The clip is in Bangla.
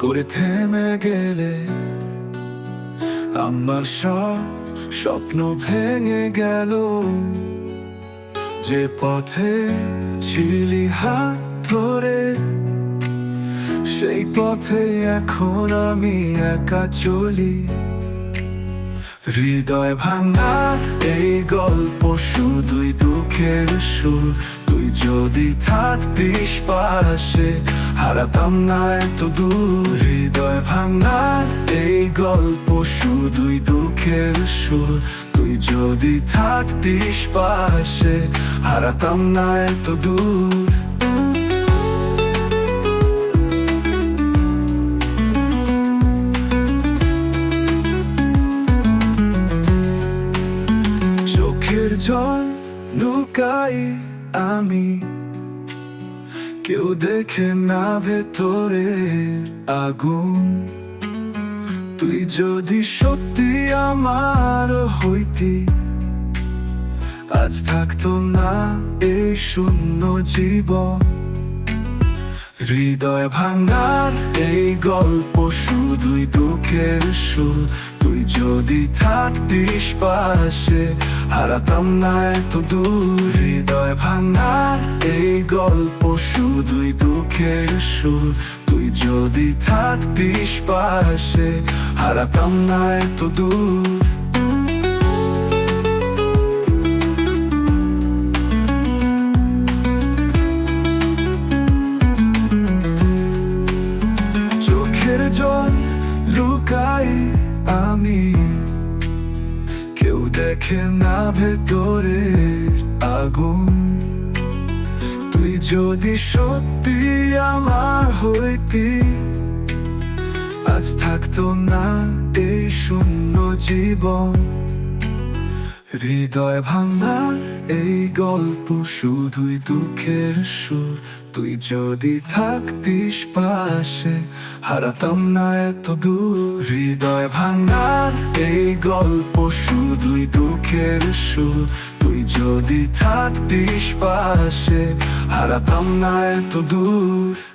করে থেমে গেলে আমার সব স্বপ্ন ভেঙে গেল। যে পথে ছিলি হাত ধরে, সেই পথে এখন আমি একা চলি। হৃদয় ভাঙা এই গল্প শুধুই দুঃখের সুর যদি থাকতিস পাশে, হারাতাম না এত দূর হৃদয় ভাঙা এই গল্প, শুধুই দুঃখের সুর। তুই যদি থাকতিস পাশে, হারাতাম না এত দূর। চোখের জল লুকাই আমি কেউ দেখে না ভেতরে আগুন। তুই যদি সত্যি আমার হইতি, আজ থাকতো না এই শূন্য জীবন। হৃদয় ভাঙার এই গল্প শুধুই দুঃখের সুর। তুই যদি থাকতিস পাশে, হারাতাম না এত দূর। হৃদয় ভাঙার এই গল্প শুধুই দুঃখের সুর। তুই যদি থাকতিস পাশে, হারাতাম না এত দূর। লুকাই আমি। কেউ দেখে না ভেতরে আগুন। তুই যদি সত্যি আমার হইতি, আজ থাকতো না এই শূন্য জীবন। হৃদয় ভাঙা এই গল্প শুধুই দুঃখের সুর। তুই যদি থাকতিস পাশে, হারাতাম না এত দূর। হৃদয় ভাঙা এই গল্প শুধুই দুঃখের সুর। তুই যদি থাকতিস পাশে, হারাতাম না এত দূর।